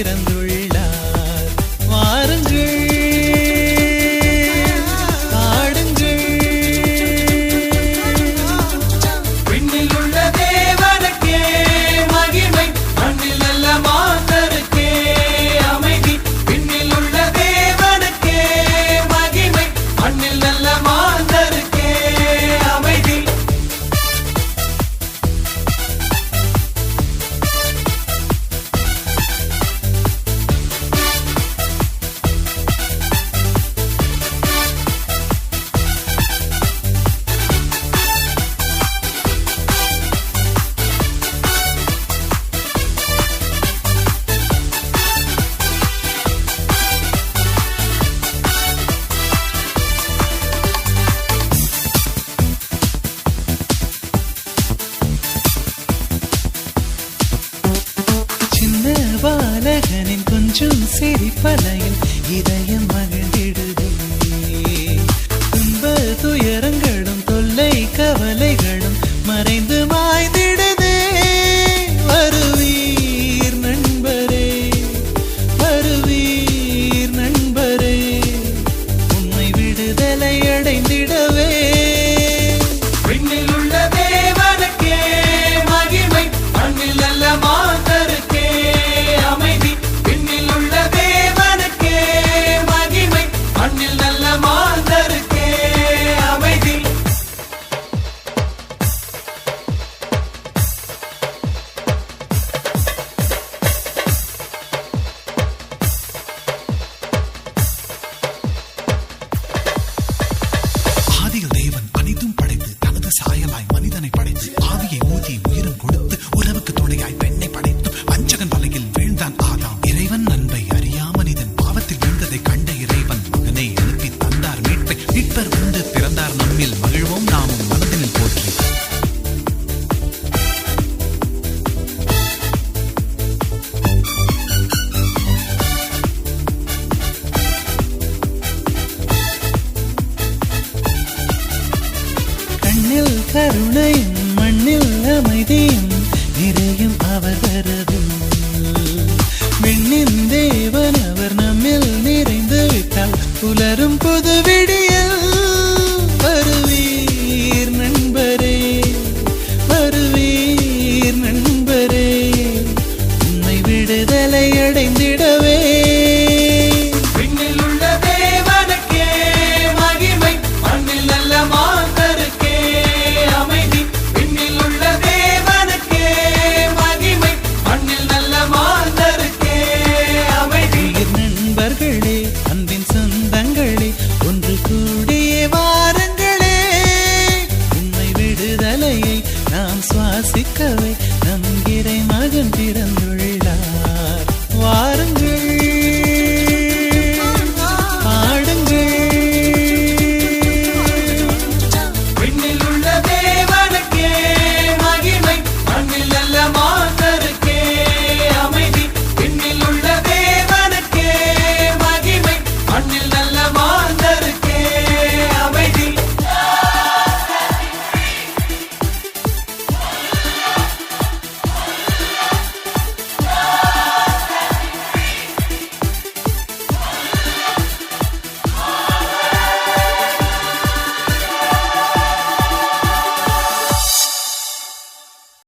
பிறந்துள்ளார். வாருங்கள் சிரிப்பலையில் இதயம் மகிழ்ந்திடுதே. துன்ப துயரங்களும் தொல்லை கவலைகளும் மறைந்து மாய்ந்திட. தனது மனிதனை படைத்து ஆவியை ஊதி உயிரும் கொடுத்து உறவுக்கு துணையாய் பெண்ணை படைத்து வஞ்சகன் வலையில் வீழ்ந்தான் ஆதாம். இறைவன் அன்பை அறியா மனிதன் பாவத்தில் வீழ்ந்ததை கண்ட இறைவன் மகனை அனுப்பி தந்தார் மீட்பை மீட்பர் உண்டு பிறந்தார் நம்மில் மகிழ்வோம் நாமும் மனம் கருணையும் மண்ணில் அமைதியும் நிறையும் அவர் தரது விண்ணின் தேவன் அவர் நம்மில் நிறைந்து விட்டால் புலரும் புதுவிடி sentire